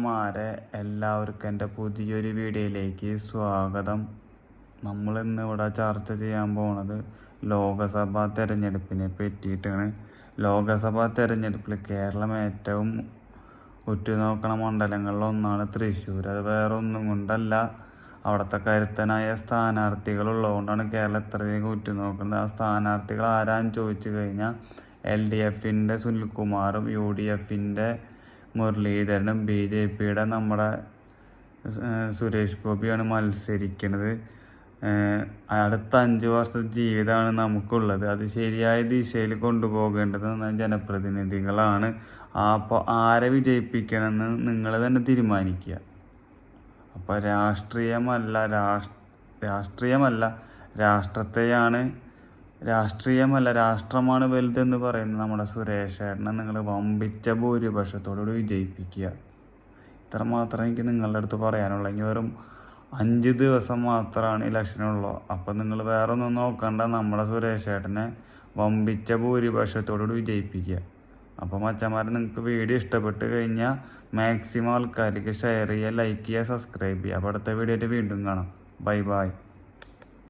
മാരെ എല്ലാവർക്കും എന്റെ പുതിയൊരു വീഡിയോയിലേക്ക് സ്വാഗതം. നമ്മൾ ഇന്ന് ഇവിടെ ചർച്ച ചെയ്യാൻ പോണത് ലോകസഭാ തെരഞ്ഞെടുപ്പിനെ പറ്റിയിട്ടാണ്. ലോകസഭാ തെരഞ്ഞെടുപ്പിൽ കേരളം ഏറ്റവും ഉറ്റുനോക്കണ മണ്ഡലങ്ങളിൽ ഒന്നാണ് തൃശ്ശൂർ. അത് വേറെ ഒന്നും കൊണ്ടല്ല. അവിടുത്തെ കരുത്തനായ സ്ഥാനാർത്ഥികളുള്ളതുകൊണ്ടാണ് കേരളം ഇത്രയധികം ഉറ്റുനോക്കുന്നത്. ആ സ്ഥാനാർത്ഥികൾ ആരാന്ന് ചോദിച്ചു കഴിഞ്ഞാൽ എൽ ഡി എഫിന്റെ സുനിൽകുമാറും യു ഡി എഫിന്റെ മുരളീധരനും ബി ജെ പിയുടെ നമ്മുടെ സുരേഷ് ഗോപിയാണ് മത്സരിക്കുന്നത് അടുത്ത അഞ്ച് വർഷത്തെ ജീവിതമാണ് നമുക്കുള്ളത്. അത് ശരിയായ ദിശയിൽ കൊണ്ടുപോകേണ്ടത് ജനപ്രതിനിധികളാണ്. അപ്പോൾ ആരെ വിജയിപ്പിക്കണമെന്ന് നിങ്ങൾ തന്നെ തീരുമാനിക്കുക. അപ്പോൾ രാഷ്ട്രീയമല്ല രാഷ് രാഷ്ട്രീയമല്ല രാഷ്ട്രത്തെയാണ് രാഷ്ട്രീയമല്ല രാഷ്ട്രമാണ് വലുതെന്ന് പറയുന്ന നമ്മുടെ സുരേഷ് ഏട്ടനെ നിങ്ങൾ വമ്പിച്ച ഭൂരിപക്ഷത്തോടുകൂടി വിജയിപ്പിക്കുക. ഇത്രമാത്രം എനിക്ക് നിങ്ങളുടെ അടുത്ത് പറയാനുള്ളൂ. ഇനി വെറും അഞ്ച് ദിവസം മാത്രമാണ് ഇലക്ഷനുള്ളൂ. അപ്പം നിങ്ങൾ വേറെ ഒന്നും നോക്കണ്ട. നമ്മുടെ സുരേഷ് ഏട്ടനെ വമ്പിച്ച ഭൂരിപക്ഷത്തോടുകൂടി വിജയിപ്പിക്കുക. അപ്പോൾ മച്ചന്മാരെ നിങ്ങൾക്ക് വീഡിയോ ഇഷ്ടപ്പെട്ട് കഴിഞ്ഞാൽ മാക്സിമം ആൾക്കാർക്ക് ഷെയർ ചെയ്യുക ലൈക്ക് ചെയ്യുക സബ്സ്ക്രൈബ് ചെയ്യുക. അപ്പോൾ അടുത്ത വീഡിയോ ആയിട്ട് വീണ്ടും കാണാം. Bye bye.